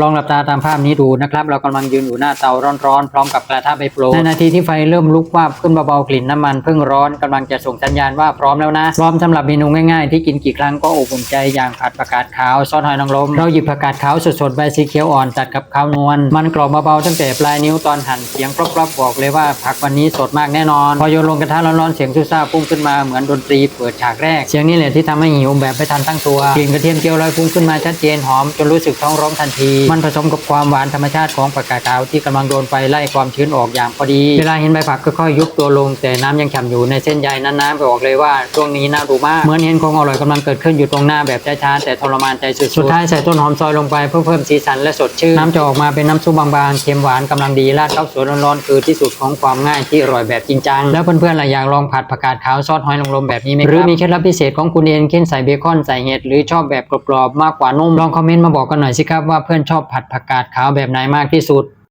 ลองหลับตาตามภาพนี้ดูนะครับ เรากำลังยืนอยู่หน้าเตาร้อนๆ พร้อมกับกระทะใบโปรในนาทีที่ไฟเริ่มลุกวาบขึ้นเบาๆกลิ่นน้ำมันเพิ่งร้อนกำลังจะส่งสัญญาณว่าพร้อมแล้วนะพร้อมสำหรับเมนูง่ายๆที่กินกี่ครั้งก็อบอุ่นใจอย่างผัดผักกาดขาวซอสหอยนางรมเราหยิบผักกาดขาวสดๆใบสีเขียวอ่อนตัดกับข้าวนวลมันกรอบเบาๆตั้งแต่ปลายนิ้วตอนหั่นเสียงกรอบๆบอกเลยว่าผักวันนี้สดมากแน่นอน พอโยนลงกระทะร้อนๆเสียงซูซ่าพุ่งขึ้นมาเหมือนดนตรีเปิดฉากแรก เสียงนี้แหละที่ทำให้หิวแบบไม่ทันตั้งตัวกลิ่นกระเทียมเจียวลอยพุ่งขึ้นมาชัดเจนหอมจนรู้สึกท้องร้องทันทีมันผสมกับความหวานธรรมชาติของผักกาดขาวที่กำลังโดนไฟไล่ความชื้นออกอย่างพอดี เวลาเห็นใบผักค่อยๆยุบตัวลง แต่น้ำยังฉ่ำอยู่ในเส้นใยนั้นน้ำบอกเลยว่าช่วงนี้น่าดูมาก เหมือนเห็นของอร่อยกำลังเกิดขึ้นอยู่ตรงหน้าแบบช้าๆแต่ทรมานใจสุดๆสุดท้ายใส่ต้นหอมซอยลงไปเพื่อเพิ่มสีสันและสดชื่นน้ำจะออกมาเป็นน้ำซุปบางๆเค็มหวานกำลังดีราดข้าวสวยร้อนๆคือที่สุดของความง่ายที่อร่อยแบบจริงจังแล้วเพื่อนๆล่ะอยากลองผัดผักกาดขาวซอสหอยนางรมแบบนี้ไหมครับหรือมีเคล็ดลับพิเศษของคุณเองเช่นใส่เบคอนใส่เห็ดหรือชอบแบบกรอบๆมากกว่านุ่มลองคอมเมนต์มาบอกกันหน่อยสิครับว่าเพื่อนชอบผัดผักกาดขาวแบบไหนมากที่สุด